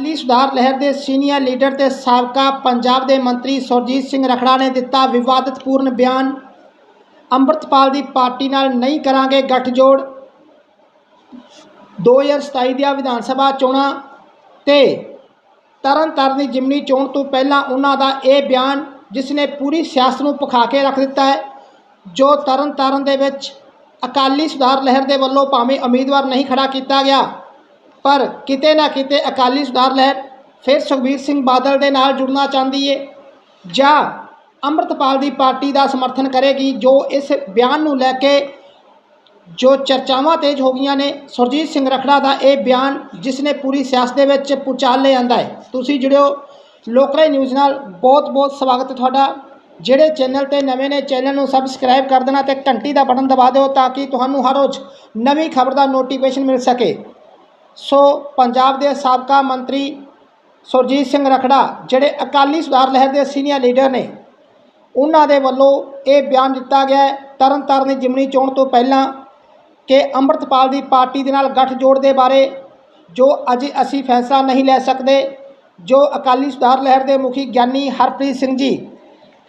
ਅਕਾਲੀ ਸੁਧਾਰ ਲਹਿਰ ਦੇ ਸੀਨੀਅਰ ਲੀਡਰ ਤੇ ਸਾਬਕਾ ਪੰਜਾਬ ਦੇ ਮੰਤਰੀ ਸੁਰਜੀਤ ਸਿੰਘ ਰਖੜਾ ਨੇ ਦਿੱਤਾ ਵਿਵਾਦਤਪੂਰਨ ਬਿਆਨ। ਅੰਮ੍ਰਿਤਪਾਲ ਦੀ ਪਾਰਟੀ ਨਾਲ ਨਹੀਂ ਕਰਾਂਗੇ ਗੱਠਜੋੜ। 2027 ਦੀਆਂ ਵਿਧਾਨ ਸਭਾ ਚੋਣਾਂ ਤੇ ਤਰਨਤਾਰਨ ਦੀ ਜਿਮਨੀ ਚੋਣ ਤੋਂ ਪਹਿਲਾਂ ਉਹਨਾਂ ਦਾ ਇਹ ਬਿਆਨ ਜਿਸ ਨੇ ਪੂਰੀ ਸਿਆਸਤ ਨੂੰ ਪਖਾ ਕੇ ਰੱਖ ਦਿੱਤਾ ਹੈ, ਜੋ ਤਰਨਤਾਰਨ ਦੇ ਵਿੱਚ ਅਕਾਲੀ ਸੁਧਾਰ ਲਹਿਰ ਦੇ ਵੱਲੋਂ ਭਾਵੇਂ ਉਮੀਦਵਾਰ ਨਹੀਂ ਖੜਾ ਕੀਤਾ ਗਿਆ। ਪਰ ਕਿਤੇ ਨਾ ਕਿਤੇ ਅਕਾਲੀ ਸੁਧਾਰ ਲਹਿਰ ਫਿਰ ਸੁਖਬੀਰ ਸਿੰਘ ਬਾਦਲ ਦੇ ਨਾਲ ਜੁੜਨਾ ਚਾਹੁੰਦੀ ਏ। ਜਾਂ ਅੰਮ੍ਰਿਤਪਾਲ ਦੀ ਪਾਰਟੀ ਦਾ ਸਮਰਥਨ ਕਰੇਗੀ, ਜੋ ਇਸ ਬਿਆਨ ਨੂੰ ਲੈ ਕੇ ਜੋ ਚਰਚਾਵਾਂ ਤੇਜ਼ ਹੋ ਗਈਆਂ ਨੇ। ਸੁਰਜੀਤ ਸਿੰਘ ਰਖੜਾ ਦਾ ਇਹ ਬਿਆਨ ਜਿਸ ਨੇ ਪੂਰੀ ਸਿਆਸਤ ਦੇ ਵਿੱਚ ਪੁਚਾਲ ਲੈ ਆਂਦਾ ਹੈ ਤੁਸੀਂ ਜੁੜਿਓ ਲੋਕਰਾਈ ਨਿਊਜ਼ ਨਾਲ। ਬਹੁਤ ਬਹੁਤ ਸਵਾਗਤ ਹੈ ਤੁਹਾਡਾ। ਜਿਹੜੇ ਚੈਨਲ ਤੇ ਨਵੇਂ ਨੇ, ਚੈਨਲ ਨੂੰ ਸਬਸਕ੍ਰਾਈਬ ਕਰ ਦੇਣਾ ਤੇ ਘੰਟੀ ਦਾ ਬਟਨ ਦਬਾ ਦਿਓ ਤਾਂ ਕਿ ਤੁਹਾਨੂੰ ਹਰ ਰੋਜ਼ ਨਵੀਂ ਖਬਰ ਦਾ ਨੋਟੀਫਿਕੇਸ਼ਨ ਮਿਲ ਸਕੇ। ਸੋ ਪੰਜਾਬ ਦੇ ਸਾਬਕਾ ਮੰਤਰੀ ਸੁਰਜੀਤ ਸਿੰਘ ਰਖੜਾ, ਜਿਹੜੇ ਅਕਾਲੀ ਸੁਧਾਰ ਲਹਿਰ ਦੇ ਸੀਨੀਅਰ ਲੀਡਰ ਨੇ, ਉਹਨਾਂ ਦੇ ਵੱਲੋਂ ਇਹ ਬਿਆਨ ਦਿੱਤਾ ਗਿਆ ਹੈ, ਤਰਨਤਾਰਨ ਦੀ ਜਿਮਨੀ ਚੋਣ ਤੋਂ ਪਹਿਲਾਂ ਕਿ ਅੰਮ੍ਰਿਤਪਾਲ ਦੀ ਪਾਰਟੀ ਦੇ ਨਾਲ ਗੱਠਜੋੜ ਦੇ ਬਾਰੇ ਜੋ ਅਜੇ ਅਸੀਂ ਫੈਸਲਾ ਨਹੀਂ ਲੈ ਸਕਦੇ, ਜੋ ਅਕਾਲੀ ਸੁਧਾਰ ਲਹਿਰ ਦੇ ਮੁਖੀ ਗਿਆਨੀ ਹਰਪ੍ਰੀਤ ਸਿੰਘ ਜੀ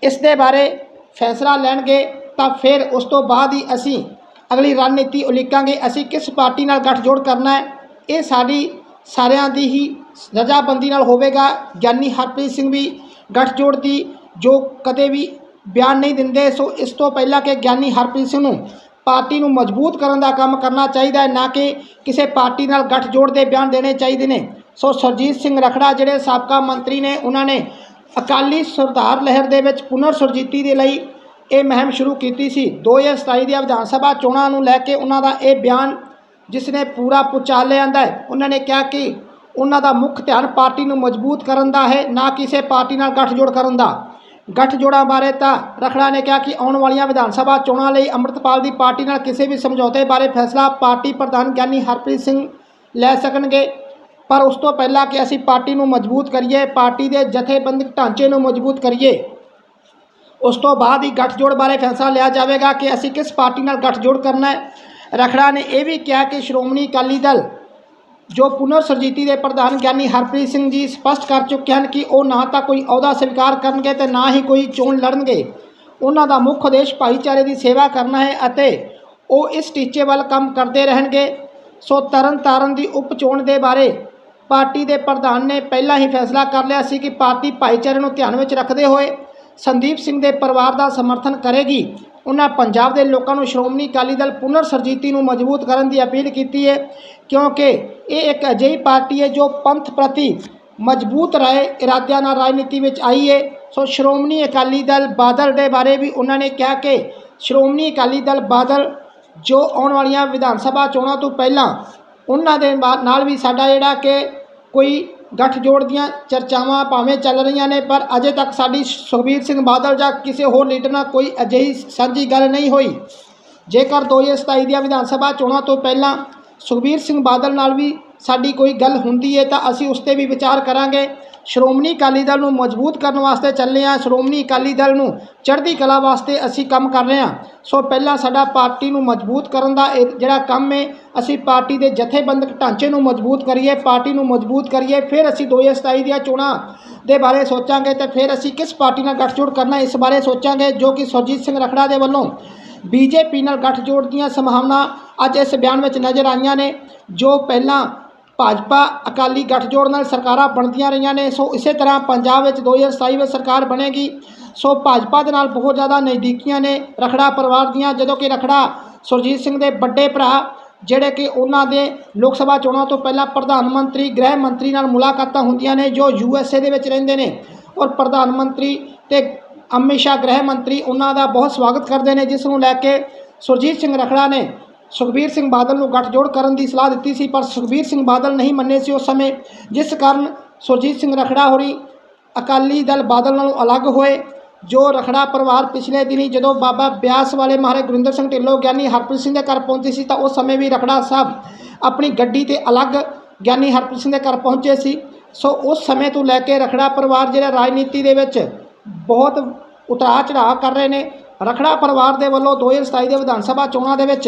ਇਸ ਦੇ ਬਾਰੇ ਫੈਸਲਾ ਲੈਣਗੇ, ਤਾਂ ਫਿਰ ਉਸ ਤੋਂ ਬਾਅਦ ਹੀ ਅਸੀਂ ਅਗਲੀ ਰਣਨੀਤੀ ਉਲੀਕਾਂਗੇ, ਅਸੀਂ ਕਿਸ ਪਾਰਟੀ ਨਾਲ ਗੱਠਜੋੜ ਕਰਨਾ ਹੈ ਇਹ ਸਾਡੀ ਸਾਰਿਆਂ ਦੀ ਹੀ ਰਜਾਬੰਦੀ ਨਾਲ ਹੋਵੇਗਾ। ਗਿਆਨੀ ਹਰਪ੍ਰੀਤ ਸਿੰਘ ਵੀ ਗੱਠਜੋੜ ਦੀ ਜੋ ਕਦੇ ਵੀ ਬਿਆਨ ਨਹੀਂ ਦਿੰਦੇ, ਸੋ ਇਸ ਤੋਂ ਪਹਿਲਾਂ ਕਿ ਗਿਆਨੀ ਹਰਪ੍ਰੀਤ ਸਿੰਘ ਨੂੰ ਪਾਰਟੀ ਨੂੰ ਮਜ਼ਬੂਤ ਕਰਨ ਦਾ ਕੰਮ ਕਰਨਾ ਚਾਹੀਦਾ ਹੈ, ਨਾ ਕਿ ਕਿਸੇ ਪਾਰਟੀ ਨਾਲ ਗੱਠਜੋੜ ਦੇ ਬਿਆਨ ਦੇਣੇ ਚਾਹੀਦੇ ਨੇ। ਸੋ ਸਰਜੀਤ ਸਿੰਘ ਰਖੜਾ ਜਿਹੜੇ ਸਾਬਕਾ ਮੰਤਰੀ ਨੇ, ਉਹਨਾਂ ਨੇ ਅਕਾਲੀ ਸੁਧਾਰ ਲਹਿਰ ਦੇ ਵਿੱਚ ਪੁਨਰ ਸੁਰਜੀਤੀ ਦੇ ਲਈ ਇਹ ਮੁਹਿੰਮ ਸ਼ੁਰੂ ਕੀਤੀ ਸੀ। 2027 ਦੀਆਂ ਵਿਧਾਨ ਸਭਾ ਚੋਣਾਂ ਨੂੰ ਲੈ ਕੇ ਉਹਨਾਂ ਦਾ ਇਹ ਬਿਆਨ ਜਿਸ ਨੇ ਪੂਰਾ ਪੁਚਾਲ ਲਿਆਂਦਾ ਹੈ, ਉਹਨਾਂ ਨੇ ਕਿਹਾ ਕਿ ਉਹਨਾਂ ਦਾ ਮੁੱਖ ਧਿਆਨ ਪਾਰਟੀ ਨੂੰ ਮਜ਼ਬੂਤ ਕਰਨ ਦਾ ਹੈ, ਨਾ ਕਿਸੇ ਪਾਰਟੀ ਨਾਲ ਗੱਠਜੋੜ ਕਰਨ ਦਾ। ਗੱਠਜੋੜਾਂ ਬਾਰੇ ਤਾਂ ਰਖੜਾ ਨੇ ਕਿਹਾ ਕਿ ਆਉਣ ਵਾਲੀਆਂ ਵਿਧਾਨ ਸਭਾ ਚੋਣਾਂ ਲਈ ਅੰਮ੍ਰਿਤਪਾਲ ਦੀ ਪਾਰਟੀ ਨਾਲ ਕਿਸੇ ਵੀ ਸਮਝੌਤੇ ਬਾਰੇ ਫੈਸਲਾ ਪਾਰਟੀ ਪ੍ਰਧਾਨ ਗਿਆਨੀ ਹਰਪ੍ਰੀਤ ਸਿੰਘ ਲੈ ਸਕਣਗੇ। ਪਰ ਉਸ ਤੋਂ ਪਹਿਲਾਂ ਕਿ ਅਸੀਂ ਪਾਰਟੀ ਨੂੰ ਮਜ਼ਬੂਤ ਕਰੀਏ, ਪਾਰਟੀ ਦੇ ਜਥੇਬੰਦਕ ਢਾਂਚੇ ਨੂੰ ਮਜ਼ਬੂਤ ਕਰੀਏ, ਉਸ ਤੋਂ ਬਾਅਦ ਹੀ ਗੱਠਜੋੜ ਬਾਰੇ ਫੈਸਲਾ ਲਿਆ ਜਾਵੇਗਾ ਕਿ ਅਸੀਂ ਕਿਸ ਪਾਰਟੀ ਨਾਲ ਗੱਠਜੋੜ ਕਰਨਾ ਹੈ। ਰਖੜਾ ਨੇ ਇਹ ਵੀ ਕਿਹਾ ਕਿ ਸ਼੍ਰੋਮਣੀ ਅਕਾਲੀ ਦਲ ਜੋ ਪੁਨਰ ਸਰਜੀਤੀ ਦੇ ਪ੍ਰਧਾਨ ਗਿਆਨੀ ਹਰਪ੍ਰੀਤ ਸਿੰਘ ਜੀ ਸਪਸ਼ਟ ਕਰ ਚੁੱਕੇ ਹਨ ਕਿ ਉਹ ਨਾ ਤਾਂ ਕੋਈ ਅਹੁਦਾ ਸਵੀਕਾਰ ਕਰਨਗੇ ਤੇ ਨਾ ਹੀ ਕੋਈ ਚੋਣ ਲੜਨਗੇ। ਉਹਨਾਂ ਦਾ ਮੁੱਖ ਉਦੇਸ਼ ਭਾਈਚਾਰੇ ਦੀ ਸੇਵਾ ਕਰਨਾ ਹੈ ਅਤੇ ਉਹ ਇਸ ਟੀਚੇ ਵੱਲ ਕੰਮ ਕਰਦੇ ਰਹਿਣਗੇ। ਸੋ ਤਰਨ ਤਾਰਨ ਦੀ ਉਪ ਚੋਣ ਦੇ ਬਾਰੇ ਪਾਰਟੀ ਦੇ ਪ੍ਰਧਾਨ ਨੇ ਪਹਿਲਾਂ ਹੀ ਫੈਸਲਾ ਕਰ ਲਿਆ ਸੀ ਕਿ ਪਾਰਟੀ ਭਾਈਚਾਰੇ ਨੂੰ ਧਿਆਨ ਵਿੱਚ ਰੱਖਦੇ ਹੋਏ ਸੰਦੀਪ ਸਿੰਘ ਦੇ ਪਰਿਵਾਰ ਦਾ ਸਮਰਥਨ ਕਰੇਗੀ। ਉਹਨਾਂ ਪੰਜਾਬ ਦੇ ਲੋਕਾਂ ਨੂੰ ਸ਼੍ਰੋਮਣੀ ਅਕਾਲੀ ਦਲ ਪੁਨਰ ਸਰਜੀਤੀ ਨੂੰ ਮਜ਼ਬੂਤ ਕਰਨ ਦੀ ਅਪੀਲ ਕੀਤੀ ਹੈ, ਕਿਉਂਕਿ ਇਹ ਇੱਕ ਅਜਿਹੀ ਪਾਰਟੀ ਹੈ ਜੋ ਪੰਥ ਪ੍ਰਤੀ ਮਜ਼ਬੂਤ ਰਾਏ, ਇਰਾਦਿਆਂ ਨਾਲ ਰਾਜਨੀਤੀ ਵਿੱਚ ਆਈ ਹੈ। ਸੋ ਸ਼੍ਰੋਮਣੀ ਅਕਾਲੀ ਦਲ ਬਾਦਲ ਦੇ ਬਾਰੇ ਵੀ ਉਹਨਾਂ ਨੇ ਕਿਹਾ ਕਿ ਸ਼੍ਰੋਮਣੀ ਅਕਾਲੀ ਦਲ ਬਾਦਲ ਜੋ ਆਉਣ ਵਾਲੀਆਂ ਵਿਧਾਨ ਸਭਾ ਚੋਣਾਂ ਤੋਂ ਪਹਿਲਾਂ ਉਹਨਾਂ ਦੇ ਬਾ- ਨਾਲ ਵੀ ਸਾਡਾ ਜਿਹੜਾ ਕਿ ਕੋਈ ਗੱਠਜੋੜ ਦੀਆਂ ਚਰਚਾਵਾਂ ਭਾਵੇਂ ਚੱਲ ਰਹੀਆਂ ਨੇ, ਪਰ ਅਜੇ ਤੱਕ ਸਾਡੀ ਸੁਖਬੀਰ ਸਿੰਘ ਬਾਦਲ ਜਾਂ ਕਿਸੇ ਹੋਰ ਲੀਡਰ ਨਾਲ ਕੋਈ ਅਜਿਹੀ ਸਾਂਝੀ ਗੱਲ ਨਹੀਂ ਹੋਈ। ਜੇਕਰ 2027 ਦੀਆਂ ਵਿਧਾਨ ਸਭਾ ਚੋਣਾਂ ਤੋਂ ਪਹਿਲਾਂ ਸੁਖਬੀਰ ਸਿੰਘ ਬਾਦਲ ਨਾਲ ਵੀ ਸਾਡੀ ਕੋਈ ਗੱਲ ਹੁੰਦੀ ਹੈ, ਤਾਂ ਅਸੀਂ ਉਸ ਤੇ ਵੀ ਵਿਚਾਰ ਕਰਾਂਗੇ। ਸ਼੍ਰੋਮਣੀ ਅਕਾਲੀ ਦਲ ਨੂੰ ਮਜ਼ਬੂਤ ਕਰਨ ਵਾਸਤੇ ਚੱਲੇ ਹਾਂ। ਸ਼੍ਰੋਮਣੀ ਅਕਾਲੀ ਦਲ ਨੂੰ ਚੜ੍ਹਦੀ ਕਲਾ ਵਾਸਤੇ ਅਸੀਂ ਕੰਮ ਕਰ ਰਹੇ ਹਾਂ। ਸੋ ਪਹਿਲਾਂ ਸਾਡਾ ਪਾਰਟੀ ਨੂੰ ਮਜ਼ਬੂਤ ਕਰਨ ਦਾ ਇਹ ਜਿਹੜਾ ਕੰਮ ਹੈ, ਅਸੀਂ ਪਾਰਟੀ ਦੇ ਜਥੇਬੰਦਕ ਢਾਂਚੇ ਨੂੰ ਮਜ਼ਬੂਤ ਕਰੀਏ, ਪਾਰਟੀ ਨੂੰ ਮਜ਼ਬੂਤ ਕਰੀਏ, ਫਿਰ ਅਸੀਂ 2027 ਦੀਆਂ ਚੋਣਾਂ ਦੇ ਬਾਰੇ ਸੋਚਾਂਗੇ ਤੇ ਫਿਰ ਅਸੀਂ ਕਿਸ ਪਾਰਟੀ ਨਾਲ ਗੱਠਜੋੜ ਕਰਨਾ ਇਸ ਬਾਰੇ ਸੋਚਾਂਗੇ, ਜੋ ਕਿ ਸੁਰਜੀਤ ਸਿੰਘ ਰਖੜਾ ਦੇ ਵੱਲੋਂ ਬੀਜੇਪੀ ਨਾਲ ਗੱਠਜੋੜ ਦੀਆਂ ਸੰਭਾਵਨਾ ਅੱਜ ਇਸ ਬਿਆਨ ਵਿੱਚ ਨਜ਼ਰ ਆਈਆਂ ਨੇ, ਜੋ ਪਹਿਲਾਂ ਭਾਜਪਾ ਅਕਾਲੀ ਗੱਠਜੋੜ ਨਾਲ ਸਰਕਾਰਾਂ ਬਣਦੀਆਂ ਰਹੀਆਂ ਨੇ, ਸੋ ਇਸੇ ਤਰ੍ਹਾਂ ਪੰਜਾਬ ਵਿੱਚ 2027 ਵਿੱਚ ਸਰਕਾਰ ਬਣੇਗੀ, ਸੋ ਭਾਜਪਾ ਦੇ ਨਾਲ ਬਹੁਤ ਜ਼ਿਆਦਾ ਨਜ਼ਦੀਕੀਆਂ ਨੇ ਰਖੜਾ ਪਰਿਵਾਰ ਦੀਆਂ, ਜਦੋਂ ਕਿ ਰਖੜਾ ਸੁਰਜੀਤ ਸਿੰਘ ਦੇ ਵੱਡੇ ਭਰਾ, ਜਿਹੜੇ ਕਿ ਉਹਨਾਂ ਦੇ ਲੋਕ ਸਭਾ ਚੋਣਾਂ ਤੋਂ ਪਹਿਲਾਂ ਪ੍ਰਧਾਨ ਮੰਤਰੀ, ਗ੍ਰਹਿ ਮੰਤਰੀ ਨਾਲ ਮੁਲਾਕਾਤਾਂ ਹੁੰਦੀਆਂ ਨੇ, ਜੋ ਯੂ ਐਸ ਏ ਦੇ ਵਿੱਚ ਰਹਿੰਦੇ ਨੇ, ਔਰ ਪ੍ਰਧਾਨ ਮੰਤਰੀ ਤੇ ਅਮਿਤ ਸ਼ਾਹ ਗ੍ਰਹਿ ਮੰਤਰੀ ਉਹਨਾਂ ਦਾ ਬਹੁਤ ਸਵਾਗਤ ਕਰਦੇ ਨੇ, ਜਿਸ ਨੂੰ ਲੈ ਕੇ ਸੁਰਜੀਤ ਸਿੰਘ ਰਖੜਾ ਨੇ ਸੁਖਬੀਰ ਸਿੰਘ ਬਾਦਲ ਨੂੰ ਗੱਠਜੋੜ ਕਰਨ ਦੀ ਸਲਾਹ ਦਿੱਤੀ ਸੀ, ਪਰ ਸੁਖਬੀਰ ਸਿੰਘ ਬਾਦਲ ਨਹੀਂ ਮੰਨੇ ਸੀ ਉਸ ਸਮੇਂ, ਜਿਸ ਕਾਰਨ ਸੁਰਜੀਤ ਸਿੰਘ ਰਖੜਾ ਹੋਰੀ ਅਕਾਲੀ ਦਲ ਬਾਦਲ ਨਾਲੋਂ ਅਲੱਗ ਹੋਏ, ਜੋ ਰਖੜਾ ਪਰਿਵਾਰ ਪਿਛਲੇ ਦਿਨੀ ਜਦੋਂ ਬਾਬਾ ਬਿਆਸ ਵਾਲੇ ਮਹਾਰਾਜ ਗੁਰਿੰਦਰ ਸਿੰਘ ਢਿੱਲੋਂ ਗਿਆਨੀ ਹਰਪ੍ਰੀਤ ਸਿੰਘ ਦੇ ਘਰ ਪਹੁੰਚੇ ਸੀ, ਤਾਂ ਉਸ ਸਮੇਂ ਵੀ ਰਖੜਾ ਸਾਹਿਬ ਆਪਣੀ ਗੱਡੀ ਤੇ ਅਲੱਗ ਗਿਆਨੀ ਹਰਪ੍ਰੀਤ ਸਿੰਘ ਦੇ ਘਰ ਪਹੁੰਚੇ ਸੀ। ਸੋ ਉਸ ਸਮੇਂ ਤੋਂ ਲੈ ਕੇ ਰਖੜਾ ਪਰਿਵਾਰ ਜਿਹੜਾ ਰਾਜਨੀਤੀ ਦੇ ਵਿੱਚ ਬਹੁਤ ਉਤਰਾਅ ਚੜਾਅ ਕਰ ਰਹੇ ਨੇ ਰਖੜਾ ਪਰਿਵਾਰ ਦੇ ਵੱਲੋਂ 2027 ਦੇ ਵਿਧਾਨ ਸਭਾ ਚੋਣਾਂ ਦੇ ਵਿੱਚ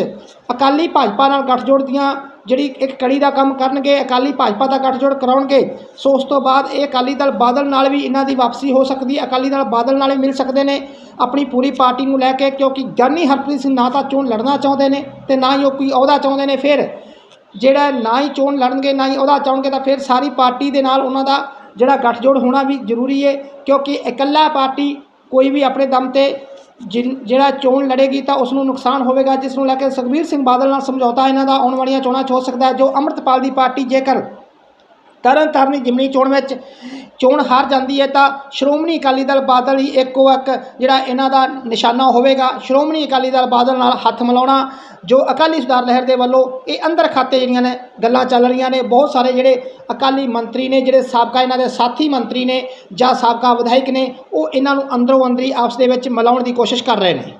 ਅਕਾਲੀ ਭਾਜਪਾ ਨਾਲ ਗੱਠਜੋੜ ਦੀਆਂ ਜਿਹੜੀ ਇੱਕ ਕੜੀ ਦਾ ਕੰਮ ਕਰਨਗੇ, ਅਕਾਲੀ ਭਾਜਪਾ ਦਾ ਗੱਠਜੋੜ ਕਰਾਉਣਗੇ, ਸੋ ਉਸ ਤੋਂ ਬਾਅਦ ਇਹ ਅਕਾਲੀ ਦਲ ਬਾਦਲ ਨਾਲ ਵੀ ਇਹਨਾਂ ਦੀ ਵਾਪਸੀ ਹੋ ਸਕਦੀ ਹੈ, ਅਕਾਲੀ ਦਲ ਬਾਦਲ ਨਾਲ ਵੀ ਮਿਲ ਸਕਦੇ ਨੇ, ਆਪਣੀ ਪੂਰੀ ਪਾਰਟੀ ਨੂੰ ਲੈ ਕੇ, ਕਿਉਂਕਿ ਗਿਆਨੀ ਹਰਪ੍ਰੀਤ ਸਿੰਘ ਨਾ ਤਾਂ ਚੋਣ ਲੜਨਾ ਚਾਹੁੰਦੇ ਨੇ ਤੇ ਨਾ ਹੀ ਉਹ ਕੋਈ ਅਹੁਦਾ ਚਾਹੁੰਦੇ ਨੇ, ਫਿਰ ਜਿਹੜਾ ਨਾ ਹੀ ਚੋਣ ਲੜਨਗੇ, ਨਾ ਹੀ ਅਹੁਦਾ ਚਾਹੁੰਗੇ ਤਾਂ ਫਿਰ ਸਾਰੀ ਪਾਰਟੀ ਦੇ ਨਾਲ ਉਹਨਾਂ ਦਾ ਜਿਹੜਾ ਗੱਠਜੋੜ ਹੋਣਾ ਵੀ ਜ਼ਰੂਰੀ ਹੈ, ਕਿਉਂਕਿ ਇਕੱਲਾ ਪਾਰਟੀ ਕੋਈ ਵੀ ਆਪਣੇ ਦਮ ਤੇ ਜਿਹੜਾ ਚੋਣ ਲੜੇਗੀ ਤਾਂ ਉਸ ਨੂੰ ਨੁਕਸਾਨ ਹੋਵੇਗਾ ਜਿਸ ਨੂੰ ਲੈ ਕੇ ਸੁਖਬੀਰ ਸਿੰਘ ਬਾਦਲ ਨਾਲ ਸਮਝੌਤਾ ਇਹਨਾਂ ਦਾ, ਆਉਣ ਵਾਲੀਆਂ ਚੋਣਾਂ 'ਚ ਹੋ ਸਕਦਾ ਹੈ, ਜੋ ਅੰਮ੍ਰਿਤਪਾਲ ਦੀ ਪਾਰਟੀ ਜੇਕਰ ਤਰਨ ਤਾਰਨੀ ਜਿਮਨੀ ਚੋਣ ਵਿੱਚ ਚੋਣ ਹਾਰ ਜਾਂਦੀ ਹੈ ਤਾਂ ਸ਼੍ਰੋਮਣੀ ਅਕਾਲੀ ਦਲ ਬਾਦਲ ਹੀ ਇੱਕੋ ਇੱਕ ਜਿਹੜਾ ਇਹਨਾਂ ਦਾ ਨਿਸ਼ਾਨਾ ਹੋਵੇਗਾ। ਸ਼੍ਰੋਮਣੀ ਅਕਾਲੀ ਦਲ ਬਾਦਲ ਨਾਲ ਹੱਥ ਮਿਲਾਉਣਾ, ਜੋ ਅਕਾਲੀ ਸੁਧਾਰ ਲਹਿਰ ਦੇ ਵੱਲੋਂ ਇਹ ਅੰਦਰ ਖਾਤੇ ਜਿਹੜੀਆਂ ਨੇ ਗੱਲਾਂ ਚੱਲ ਰਹੀਆਂ ਨੇ, ਬਹੁਤ ਸਾਰੇ ਜਿਹੜੇ ਅਕਾਲੀ ਮੰਤਰੀ ਨੇ, ਜਿਹੜੇ ਸਾਬਕਾ ਇਹਨਾਂ ਦੇ ਸਾਥੀ ਮੰਤਰੀ ਨੇ ਜਾਂ ਸਾਬਕਾ ਵਿਧਾਇਕ ਨੇ, ਉਹ ਇਹਨਾਂ ਨੂੰ ਅੰਦਰੋਂ ਅੰਦਰੀ ਆਪਸ ਦੇ ਵਿੱਚ ਮਿਲਾਉਣ ਦੀ ਕੋਸ਼ਿਸ਼ ਕਰ ਰਹੇ ਨੇ।